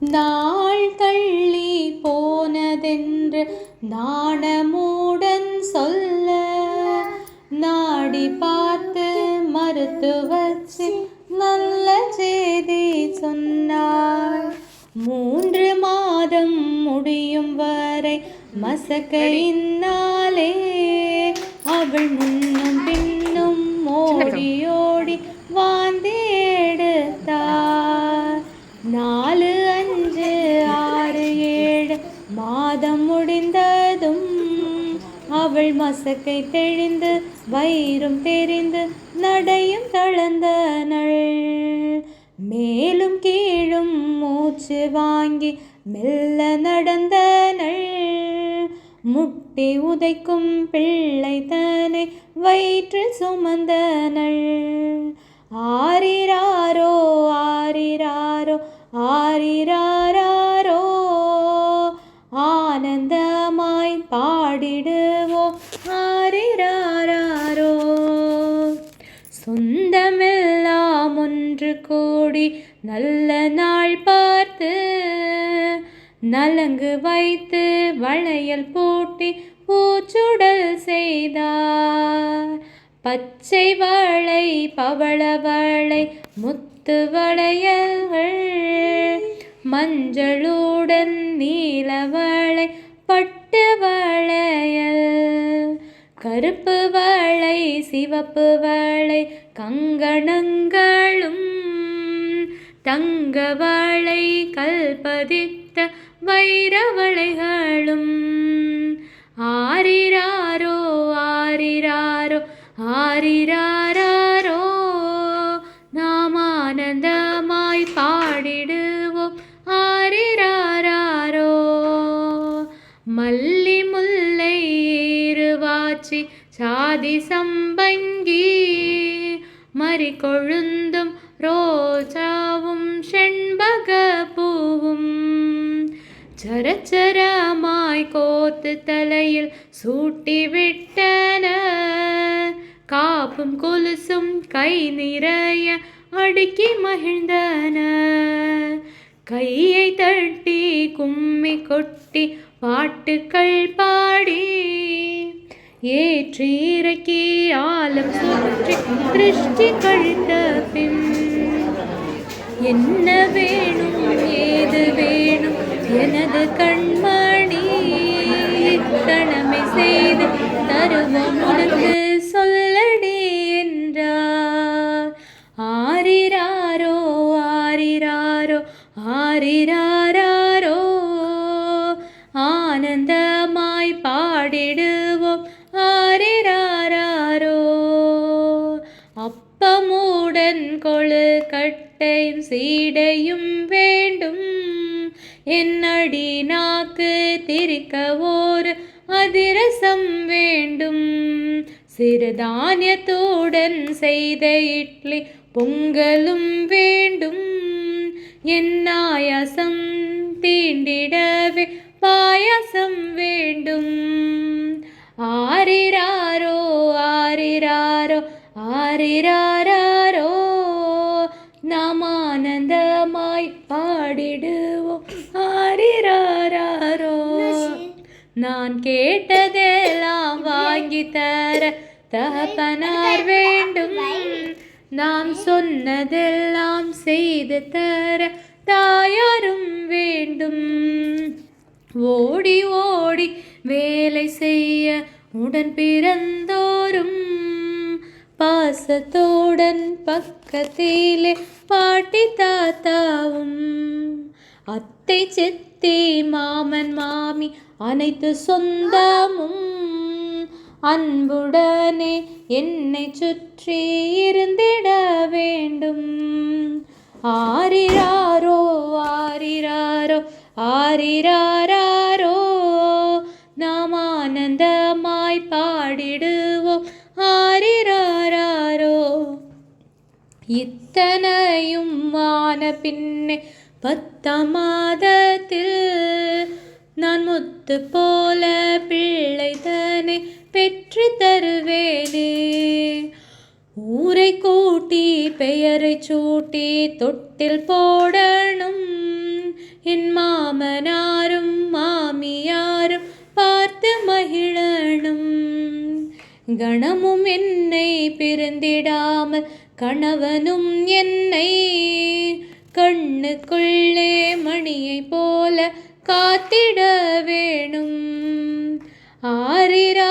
நாள் தள்ளி போனதென்று நாணமுடன் சொல்ல நாடி பார்த்து மருத்துவச்சி நல்ல செய்தி சொன்னாள். மூன்று மாதம் முடியும் வரை மசக்கையினாலே அவள் முன்னும் பின்னும் ஓடி ஓடி வாந்தி மாதம் முடிந்ததும் அவள் மசக்கை தெளிந்து வயிறும் தெரிந்து நடையும் தளர்ந்தனள் மேலும் கீழும் மூச்சு வாங்கி மெல்ல நடந்தனள் முட்டி உதைக்கும் பிள்ளை தன்னை வயிற்றில் சுமந்தனள் ஆரிராரோ ஆரிராரோ ஆரிராரா பாடிடுவோம். ஆரிராரோ சொந்தமெல்லாம் ஒன்று கூடி நல்ல நாள் பார்த்து நலங்கு வைத்து வளையல் பூட்டி பூச்சுடல் செய்தார். பச்சை வளை பவள வளை முத்து வளையல்கள் மஞ்சளுடன் நீல வளை வளையல். கருப்பு வளை சிவப்பு வளை கங்கணங்களும். தங்க வளை கல்பதித்த வைரவளைகளும் சம்பங்கி மறி கொழுந்தும் ரோஜாவும் செண்பக பூவும் சரச்சரமாய் கோத்து தலையில் சூட்டிவிட்டன காப்பும் கொலுசும் கை நிறைய அடுக்கி மகிழ்ந்தன கையை தட்டி கும்மி கொட்டி பாட்டுக்கள் பாடி ஏற்றி இறக்கி ஆலம் சுற்றி திருஷ்டி கழித்த பின் என்ன வேணும் ஏது வேணும் எனது கண்மணி கணமை செய்து தருவம் உனக்கு சொல்லடி என்றார். ஆரிராரோ ஆரிராரோ ஆரிரா கட்டையும் சீடையும் வேண்டும். என்னடி நாக்கு திரிக்க ஓர் அதிரசம் வேண்டும். சிறுதானியத்துடன் செய்த இட்லி பொங்கலும் வேண்டும். என் ஆயாசம் தீண்டிடவே பாயசம் வேண்டும். ஆரிராரோ ஆரிராரோ ஆரிரா நான் கேட்டதெல்லாம் வாங்கி தர தகப்பனார் வேண்டும். நாம் சொன்னதெல்லாம் செய்து தர தாயாரும் வேண்டும். ஓடி ஓடி வேலை செய்ய உடன் பிறந்தோரும் பாசத்தோடன் பக்கத்திலே பாட்டி தாத்தாவும் அத்தை சித்தி மாமன் மாமி அனைத்து சொந்தமும் அன்புடனே என்னை சுற்றி இருந்திட வேண்டும். ஆரிராரோ ஆரிராரோ ஆரிராரோ நாம் ஆனந்தமாய் பாடிடுவோம். ஆரிராரோ இத்தனையும் ஆன பின்னே பத்தாம் மாதத்தில் முத்து போல பிள்ளை தனை பெற்று தருவேனே ஊரை கூட்டி பெயரை சூட்டி தொட்டில் போடணும். என் மாமனாரும் மாமியாரும் பார்த்து மகிழணும். கணமும் என்னை பிரிந்திடாமல் கணவனும் என்னை. கண்ணுக்குள்ளே மணியை போல காத்திட வேணும். ஆரிராரோ